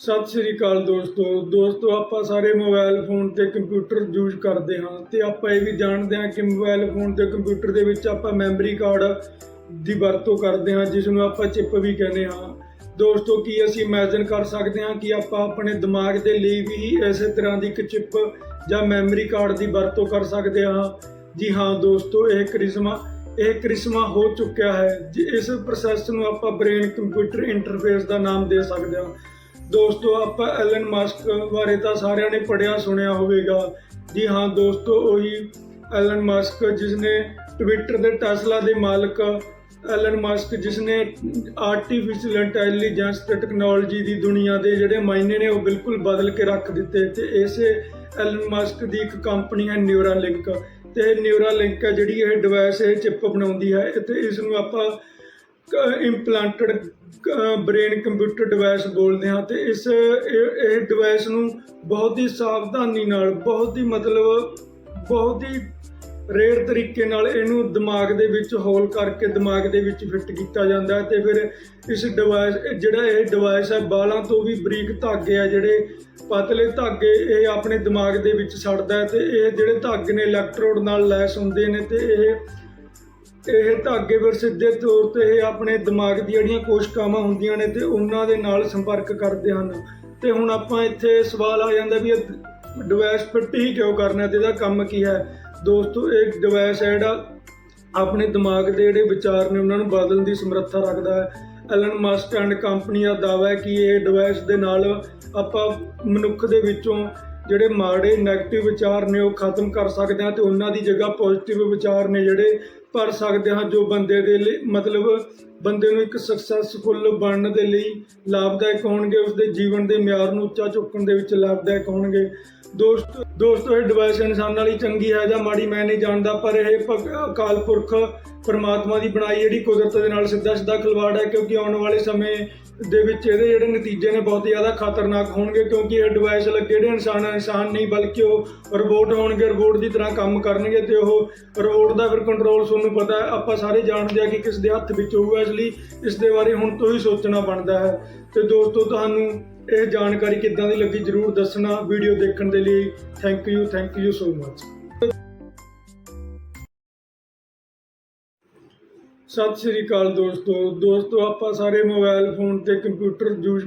ਸਤਿ ਸ੍ਰੀ ਅਕਾਲ ਦੋਸਤੋ। ਦੋਸਤੋ, ਆਪਾਂ ਸਾਰੇ ਮੋਬਾਈਲ ਫੋਨ ਤੇ ਕੰਪਿਊਟਰ ਯੂਜ਼ ਕਰਦੇ ਹਾਂ ਤੇ ਆਪਾਂ ਇਹ ਵੀ ਜਾਣਦੇ ਹਾਂ ਕਿ ਮੋਬਾਈਲ ਫੋਨ ਤੇ ਕੰਪਿਊਟਰ ਦੇ ਵਿੱਚ ਆਪਾਂ ਮੈਮਰੀ ਕਾਰਡ ਦੀ ਵਰਤੋਂ ਕਰਦੇ ਹਾਂ, ਜਿਸ ਨੂੰ ਆਪਾਂ ਚਿਪ ਵੀ ਕਹਿੰਦੇ ਹਾਂ। ਦੋਸਤੋ, ਕੀ ਅਸੀਂ ਇਮੇਜਿਨ ਕਰ ਸਕਦੇ ਹਾਂ ਕਿ ਆਪਾਂ ਆਪਣੇ ਦਿਮਾਗ ਦੇ ਲਈ ਵੀ ਇਸੇ ਤਰ੍ਹਾਂ ਦੀ ਇੱਕ ਚਿਪ ਜਾਂ ਮੈਮਰੀ ਕਾਰਡ ਦੀ ਵਰਤੋਂ ਕਰ ਸਕਦੇ ਹਾਂ। ਜੀ ਹਾਂ ਦੋਸਤੋ, ਇਹ ਕ੍ਰਿਸ਼ਮਾ ਇਹ ਕ੍ਰਿਸ਼ਮਾ ਹੋ ਚੁੱਕਿਆ ਹੈ। ਜੀ, ਇਸ ਪ੍ਰੋਸੈਸ ਨੂੰ ਆਪਾਂ ਬ੍ਰੇਨ ਕੰਪਿਊਟਰ ਇੰਟਰਫੇਸ ਦਾ ਨਾਮ ਦੇ ਸਕਦੇ ਹਾਂ। ਦੋਸਤੋ, ਆਪਾਂ ਐਲਨ ਮਸਕ ਬਾਰੇ ਤਾਂ ਸਾਰਿਆਂ ਨੇ ਪੜਿਆ ਸੁਣਿਆ ਹੋਵੇਗਾ। ਜੀ ਹਾਂ, ਦੋਸਤੋ, ਉਹੀ ਐਲਨ ਮਸਕ ਜਿਸ ਨੇ ਟਵਿੱਟਰ ਦੇ ਟੈਸਲਾ ਦੇ ਮਾਲਕ ਐਲਨ ਮਸਕ ਜਿਸ ਨੇ ਆਰਟੀਫੀਸ਼ੀਅਲ ਇੰਟੈਲੀਜੈਂਸ ਤੇ ਟੈਕਨੋਲੋਜੀ ਦੀ ਦੁਨੀਆ ਦੇ ਜਿਹੜੇ ਮਾਇਨੇ ਨੇ, ਉਹ ਬਿਲਕੁਲ ਬਦਲ ਕੇ ਰੱਖ ਦਿੱਤੇ ਤੇ ਇਸੇ ਐਲਨ ਮਸਕ ਦੀ ਇੱਕ ਕੰਪਨੀ ਹੈ ਨਿਊਰਾ ਨਿਊਰਾਲਿੰਕ ਤੇ ਨਿਊਰਾਲਿੰਕ ਹੈ ਜਿਹੜੀ ਇਹ ਡਿਵਾਈਸ ਇਹ ਚਿਪ ਬਣਾਉਂਦੀ ਹੈ। ਤੇ ਇਸ ਨੂੰ ਆਪਾਂ ਇੰਪਲਾਂਟਡ ਬ੍ਰੇਨ ਕੰਪਿਊਟਰ ਡਿਵਾਈਸ ਬੋਲਦੇ ਹਾਂ ਤੇ ਇਸ, ਇਹ ਇਹ ਡਿਵਾਈਸ ਨੂੰ ਬਹੁਤ ਹੀ ਸਾਵਧਾਨੀ ਨਾਲ, ਬਹੁਤ ਹੀ ਮਤਲਬ, ਬਹੁਤ ਹੀ ਰੇਅਰ ਤਰੀਕੇ ਨਾਲ ਇਹਨੂੰ ਦਿਮਾਗ ਦੇ ਵਿੱਚ ਹੋਲ ਕਰਕੇ ਦਿਮਾਗ ਦੇ ਵਿੱਚ ਫਿੱਟ ਕੀਤਾ ਜਾਂਦਾ ਹੈ ਤੇ ਫਿਰ ਇਸ ਡਿਵਾਈਸ ਜਿਹੜਾ ਇਹ ਡਿਵਾਈਸ ਹੈ, ਬਾਲਾਂ ਤੋਂ ਵੀ ਬਰੀਕ ਧਾਗੇ ਆ ਜਿਹੜੇ ਪਤਲੇ ਧਾਗੇ, ਇਹ ਆਪਣੇ ਦਿਮਾਗ ਦੇ ਵਿੱਚ ਛੱਡਦਾ ਹੈ ਤੇ ਇਹ ਜਿਹੜੇ ਧਾਗੇ ਨੇ ਇਲੈਕਟ੍ਰੋਡ ਨਾਲ ਲੈਸ ਹੁੰਦੇ ਨੇ ਤੇ ਇਹ ਇਹ ਧਾਗੇ ਫਿਰ ਸਿੱਧੇ ਤੌਰ ਤੇ ਇਹ ਆਪਣੇ ਦਿਮਾਗ ਦੀਆਂ ਜਿਹੜੀਆਂ ਕੋਸ਼ਕਾਵਾਂ ਹੁੰਦੀਆਂ ਨੇ ਤੇ ਉਹਨਾਂ ਦੇ ਨਾਲ ਸੰਪਰਕ ਕਰਦੇ ਹਨ। ਤੇ ਹੁਣ ਆਪਾਂ ਇੱਥੇ ਸਵਾਲ ਆ ਜਾਂਦਾ ਵੀ ਇਹ ਡਿਵਾਈਸ ਫਿੱਟ ਹੀ ਕਿਉਂ ਕਰਨਾ ਤੇ ਇਹਦਾ ਕੰਮ ਕੀ ਹੈ? ਦੋਸਤੋ, ਇਹ ਡਿਵਾਈਸ ਹੈ ਜਿਹੜਾ ਆਪਣੇ ਦਿਮਾਗ ਦੇ ਜਿਹੜੇ ਵਿਚਾਰ ਨੇ ਉਹਨਾਂ ਨੂੰ ਬਦਲਣ ਦੀ ਸਮਰੱਥਾ ਰੱਖਦਾ ਹੈ। ਐਲਨ ਮਸਕ ਐਂਡ ਕੰਪਨੀ ਦਾ ਦਾਅਵਾ ਹੈ ਕਿ ਇਹ ਡਿਵਾਈਸ ਦੇ ਨਾਲ ਆਪਾਂ ਮਨੁੱਖ ਦੇ ਵਿੱਚੋਂ ਜਿਹੜੇ ਮਾੜੇ 네ਗੇਟਿਵ ਵਿਚਾਰ ਨੇ ਉਹ ਖਤਮ ਕਰ ਸਕਦੇ ਹਾਂ ਤੇ ਉਹਨਾਂ ਦੀ ਜਗ੍ਹਾ ਪੋਜ਼ਿਟਿਵ ਵਿਚਾਰ ਨੇ ਜਿਹੜੇ ਭਰ ਸਕਦੇ ਹਾਂ ਜੋ ਬੰਦੇ ਦੇ ਲਈ, ਮਤਲਬ ਬੰਦੇ ਨੂੰ ਇੱਕ ਸਕਸੈਸਫੁਲ ਬਣਨ ਦੇ ਲਈ ਲਾਭਦਾਇਕ ਹੋਣਗੇ, ਉਸਦੇ ਜੀਵਨ ਦੇ ਮਿਆਰ ਨੂੰ ਉੱਚਾ ਚੁੱਕਣ ਦੇ ਵਿੱਚ ਲਾਭਦਾਇਕ ਹੋਣਗੇ। ਦੋਸਤ, ਦੋਸਤੋ, ਇਹ ਡਿਵਾਈਸ ਇਨਸਾਨਾਂ ਲਈ ਚੰਗੀ ਹੈ ਜਾਂ ਮਾੜੀ, ਮੈਂ ਨਹੀਂ ਜਾਣਦਾ, ਪਰ ਇਹ ਅਕਾਲ ਪੁਰਖ ਪਰਮਾਤਮਾ ਦੀ ਬਣਾਈ ਜਿਹੜੀ ਕੁਦਰਤ ਦੇ ਨਾਲ ਸਿੱਧਾ ਸਿੱਧਾ ਖਿਲਵਾੜ ਹੈ, ਕਿਉਂਕਿ ਆਉਣ ਵਾਲੇ ਸਮੇਂ ਦੇ ਵਿੱਚ ਇਹਦੇ ਜਿਹੜੇ ਨਤੀਜੇ ਨੇ ਬਹੁਤ ਜ਼ਿਆਦਾ ਖਤਰਨਾਕ ਹੋਣਗੇ, ਕਿਉਂਕਿ ਇਹ ਡਿਵਾਈਸ ਲੱਗੇ ਜਿਹੜੇ ਇਨਸਾਨ ਇਨਸਾਨ ਨਹੀਂ, ਬਲਕਿ ਉਹ ਰੋਬੋਟ ਹੋਣਗੇ ਰੋਬੋਟ ਦੀ ਤਰ੍ਹਾਂ ਕੰਮ ਕਰਨਗੇ ਤੇ ਉਹ ਰੋਬੋਟ ਦਾ ਫਿਰ ਕੰਟਰੋਲ ਤੁਹਾਨੂੰ ਪਤਾ ਆਪਾਂ ਸਾਰੇ ਜਾਣਦੇ ਆ ਕਿ ਕਿਸ ਦੇ ਹੱਥ ਵਿੱਚ ਹੋਊਗਾ, ਇਸ ਲਈ ਇਸ ਦੇ ਬਾਰੇ ਹੁਣ ਤੋਂ ਹੀ ਸੋਚਣਾ ਬਣਦਾ ਹੈ। ਤੇ ਦੋਸਤੋ, ਤੁਹਾਨੂੰ ਇਹ ਜਾਣਕਾਰੀ ਕਿੱਦਾਂ ਦੀ ਲੱਗੀ, ਜਰੂਰ ਦੱਸਣਾ ਵੀਡੀਓ ਦੇਖਣ ਦੇ ਲਈ। Thank you thank you so much ਸਤਿ ਸ੍ਰੀ ਅਕਾਲ ਦੋਸਤੋ। ਦੋਸਤੋ ਆਪਾਂ ਸਾਰੇ ਮੋਬਾਈਲ ਫੋਨ ਅਤੇ ਕੰਪਿਊਟਰ ਯੂਜ਼